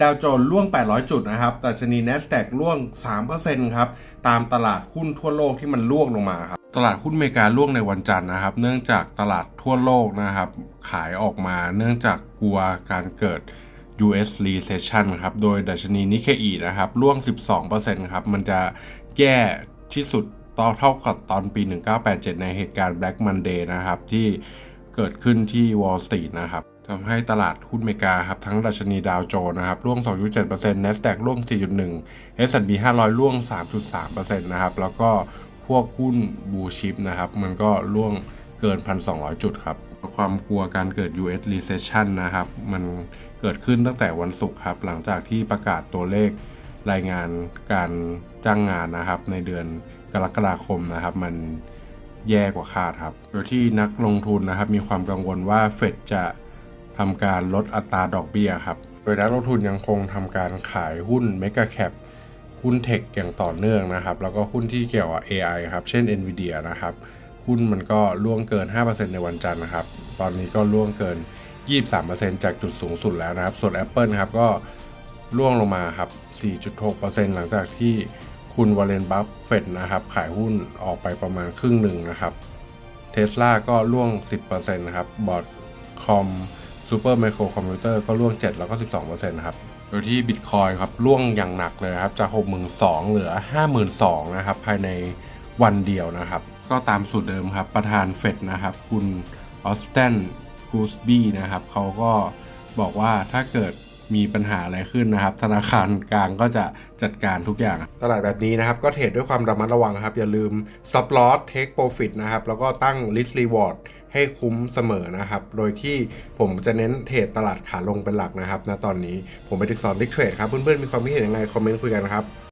ดาวโจนส์ร่วง 800 จุดนะครับแต่ชนี NASDAQ ร่วง 3%ครับ ตามตลาดหุ้นทั่วโลกที่มันร่วงลงมาครับ ตลาดหุ้นอเมริการ่วงในวันจันทร์นะครับ เนื่องจากตลาดทั่วโลกนะครับ ขายออกมาเนื่องจากกลัวการเกิด US recession ครับ โดยดัชนีนิเคอีนะครับ ร่วง 12%ครับ มันจะแย่ที่สุดต่อเท่ากับตอนปี 1987 ในเหตุการณ์ Black Monday นะครับที่ เกิดขึ้นที่ Wall Street นะครับทำให้ตลาดหุ้นอเมริกาครับทั้งดัชนีดาวโจนส์นะครับร่วง 2.7% NASDAQ ร่วง 4.1 S&P 500 ร่วง 3.3%นะครับแล้วก็พวกหุ้นบูชิปนะครับมันก็ร่วงเกิน 1,200 จุดครับความกลัวการเกิด US recession นะครับ มันเกิดขึ้นตั้งแต่วันศุกร์ครับ หลังจากที่ประกาศตัวเลขรายงานการจ้างงานนะครับ ในเดือนกรกฎาคมนะครับ มัน แย่กว่าคาดครับ โดยที่นักลงทุนนะครับมีความกังวลว่าเฟดจะทำการลดอัตราดอกเบี้ยครับ โดยนักลงทุนยังคงทำการขายหุ้น Mega Cap หุ้นเทคอย่างต่อเนื่องนะครับ แล้วก็หุ้นที่เกี่ยวกับ AI ครับ เช่น Nvidia นะครับหุ้นมันก็ล่วงเกิน 5%ในวันจันทร์นะครับ ตอนนี้ก็ล่วงเกิน 23%จากจุดสูงสุดแล้วนะครับ ส่วน Apple ครับก็ล่วงลงมาครับ 4.6%หลังจากที่ คุณวอร์เรนบัฟเฟตนะครับ ขายหุ้นออกไปประมาณครึ่งหนึ่งนะครับเทสลาก็ล่วง 10%นะครับบอร์ดคอมซูเปอร์ไมโครคอมพิวเตอร์ก็ล่วง 7 แล้วก็ 12%ครับโดยที่บิตคอยครับล่วงอย่างหนักเลยครับจาก 62,000 เหลือ 52,000 นะครับ ภายในวันเดียวนะครับ ก็ตามสูตรเดิมครับ ประธานเฟดนะครับ คุณออสตันกูสบี้นะครับเขาก็บอกว่าถ้าเกิด มีปัญหาอะไรขึ้นนะครับ ธนาคารกลางก็จะจัดการทุกอย่าง ตลาดแบบนี้นะครับ ก็เทรดด้วยความระมัดระวังครับ อย่าลืม stop loss take profit นะครับ แล้วก็ตั้ง risk reward ให้คุ้มเสมอนะครับ โดยที่ผมจะเน้นเทรดตลาดขาลงเป็นหลักนะครับณตอนนี้ผมไปถึกสอนดิกเทรดครับ เพื่อนๆ มีความคิดเห็นยังไง คอมเมนต์คุยกันนะครับ